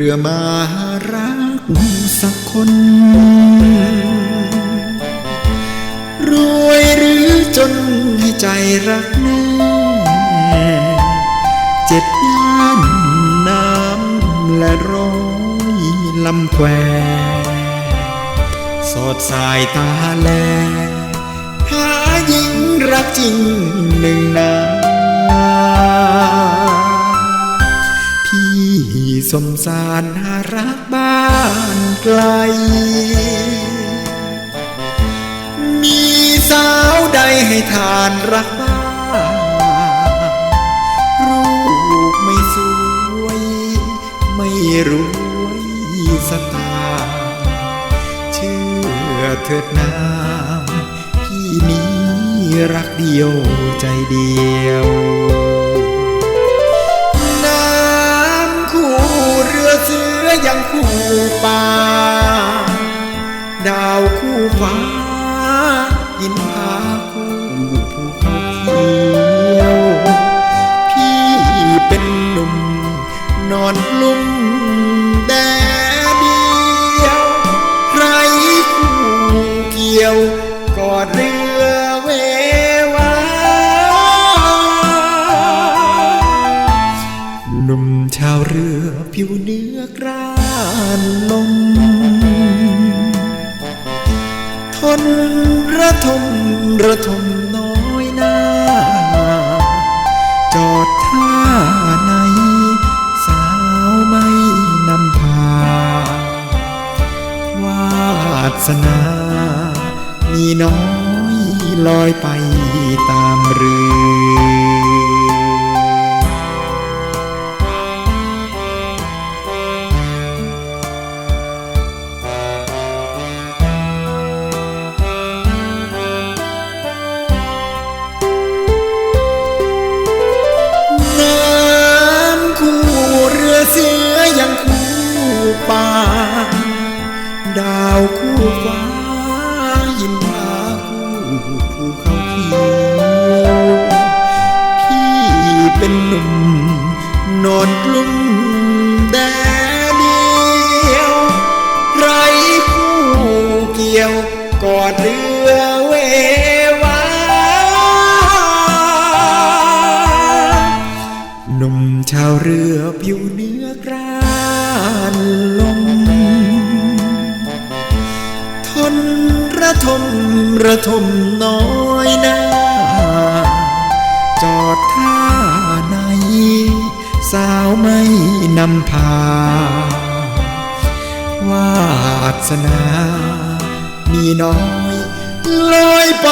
พื่อมารักสักคน รวยหรือจนให้ใจรักแน่เจ็ดย่านน้ำและร้อยลำแควสอดสายตาแลหาหญิงรักจริงหนึ่งนา พี่สมสารหารักบ้านไกล มีสาวใดให้ทานรักบ้างรูปไม่สวย ไม่รวยสตาร์เชื่อเถิดนาพี่นี้รักเดียวใจเดียว คู่ฟ้ายินผาคู่ภูเขาเขียว พี่เป็นหนุ่ม นอนลุ่มแดดเดียว ไรคู่เกี่ยวกอดเรือเววาหนุ่มชาวเรือผิวเนื้อกรานลม ทมระทมน้อยหน้า จอดท่าใน สาวไม่นำพา วาสนา มีน้อยลอยไปตามเรือ เสือยังคู่ป่าดาวคู่ฟ้า ยินผาคู่ภูเขาเขียวพี่เป็นหนุ่ม นอนกลุ่มแดเดียว ไรคู่เกี่ยวกอดเรือเววาหนุ่มชาวเรือผิวเนื้ ระทมน้อยหน้า จอดท่าใน สาวไม่นำพา วาสนา มีน้อยลอยไป